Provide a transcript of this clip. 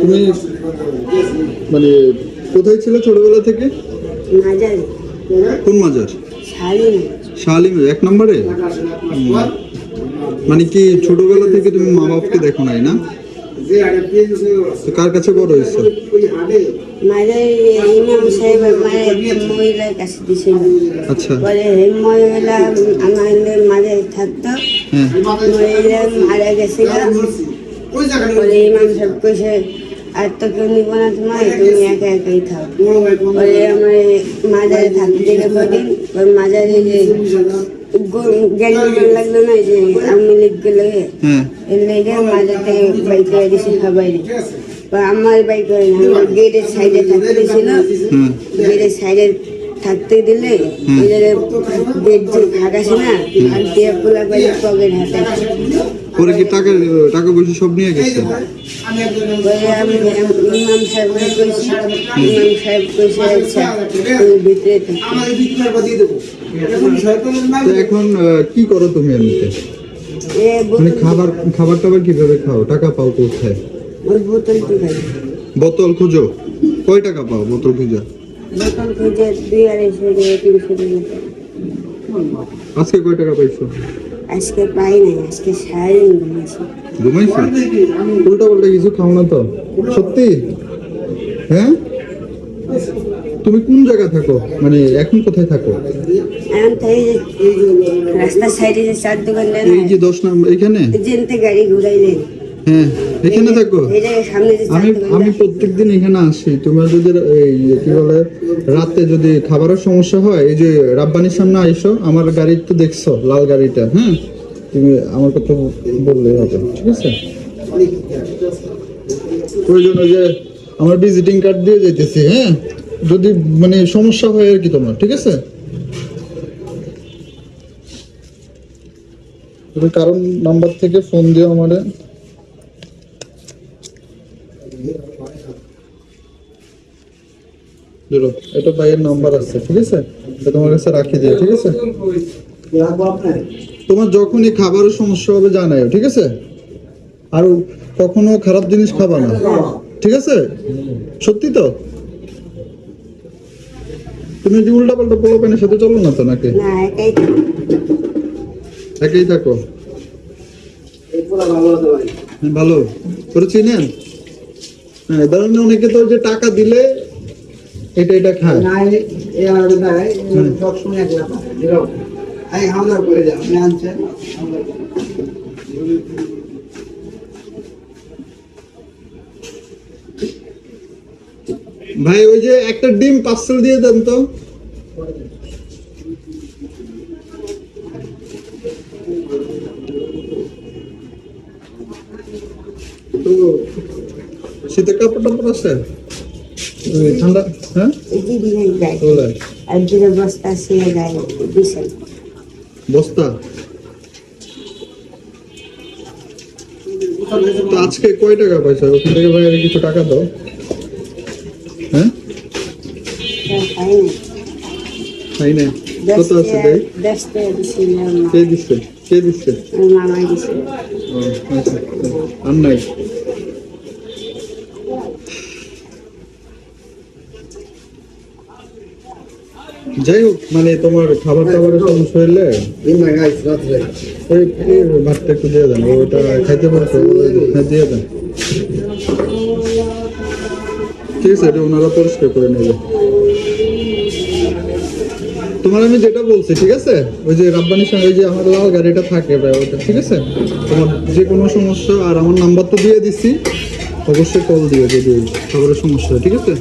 তুমি মানে কোথায় ছিল ছোটবেলা থেকে? কোন মাজার? শালিম এক নম্বরে? মানে কি ছোটবেলা থেকে তুমি মা বাপকে দেখো নাই না? কার কাছে বড় হয়েছে? ইমাম সাহেব আমার মহিলার কাছে দিছিল। আচ্ছা। পরে মহিলা আমাদের মাঝে থাকতো। হ্যাঁ। মহিলা মারা গেছিল। পরে ইমাম সাহেব কইছে আর তো কেউ নিব না তোমার তুমি একা একাই থাও। পরে আমার মাজারে থাকতে দিলে কদিন? ওই মাজারে লাগল না যে আমি লিখ গেলে হ্যাঁ এর লেগে মাঝে থেকে বাইক করে খাবাই আমার বাইক করে গেটের সাইডে থাকতে গেটের সাইডে থাকতে দিলে গেট যে আছে না ফাঁক দিয়ে পোলা করে পকেট হাতে পরে কি টাকা টাকা পয়সা সব নিয়ে গেছে সাহেব কইছি আচ্ছা ভিতরে এখন কি করো তুমি এমনিতে? মানে খাবার খাবার টাবার কীভাবে খাও? টাকা পাও কোথায়? বোতল খুঁজো। কয় টাকা পাও বোতল খুঁজো? আজকে কয় টাকা পাইছো? আজকে পাই নাই আজকে সারাদিন ঘুমাইছি। ঘুমাইছো? উল্টা পাল্টা কিছু খাও না তো? সত্যি? হ্যাঁ? তুমি কোন জায়গা থাকো? মানে এখন কোথায় থাকো? এখন তাই যে রাস্তার সাইডে যে চার দোকান এই যে দশ নম্বর এখানে গাড়ি ঘুরাইলেন হ্যাঁ এখানে থাকো। আমি আমি প্রত্যেকদিন এখানে আসি। তোমার যদি এই কি বলে রাতে যদি খাবারের সমস্যা হয় এই যে রাব্বানির সামনে আইসো আমার গাড়ি তো দেখছ লাল গাড়িটা হ্যাঁ? তুমি আমার কথা বললে হবে ঠিক আছে? প্রয়োজন ওই যে আমার ভিজিটিং কার্ড দিয়ে যাইতেছি হ্যাঁ? যদি মানে সমস্যা হয় আর কি তোমার, ঠিক আছে? কারণ নাম্বার থেকে ফোন দিও আমারে। এটা ভাইয়ের নাম্বার আছে, ঠিক আছে? তোমার কাছে রাখি দিও, ঠিক আছে? তোমার যখনই খাবারের সমস্যা হবে জানাও ঠিক আছে? আর কখনো খারাপ জিনিস খাবা না, ঠিক আছে? সত্যি তো? তুমি যে উল্টা পাল্টা পোলো প্যানের সাথে চলো না তো নাকি? না একাই থাকো। হ্যাঁ, ভালো। করে চিনেন? হ্যাঁ ধরেন অনেকে তো যে টাকা দিলে এটা এটা খায়। ভাই, ওই যে একটা ডিম পার্সেল দিয়ে দেন তো। শীতের কাপড় টাপড় আছে? ঠান্ডা হ্যাঁ? বস্তা? বস্তা আজকে কয় টাকা পয়সা? ওখান থেকে ভাই কিছু টাকা দাও। হ্যাঁ? তাই না? কত আছে দেয় কে দিচ্ছে কে দিচ্ছে আচ্ছা, আর নাই? যাই হোক মানে তোমার খাবার টাবারের সমস্যা হইলে ওই ভাতটা একটু দিয়ে দেন ওটা খাইতে পারছ হ্যাঁ দিয়ে দেন। ঠিক আছে, এটা ওনারা পরিষ্কার করে নেবে। তোমার আমি যেটা বলছি, ঠিক আছে? ওই যে রাব্বানির সঙ্গে যে আমার লাল গাড়িটা থাকে ভাই ওটা, ঠিক আছে? তোমার যে কোনো সমস্যা, আর আমার নাম্বার তো দিয়ে দিছি, অবশ্যই কল দিও যদি খাবারের সমস্যা ঠিক আছে?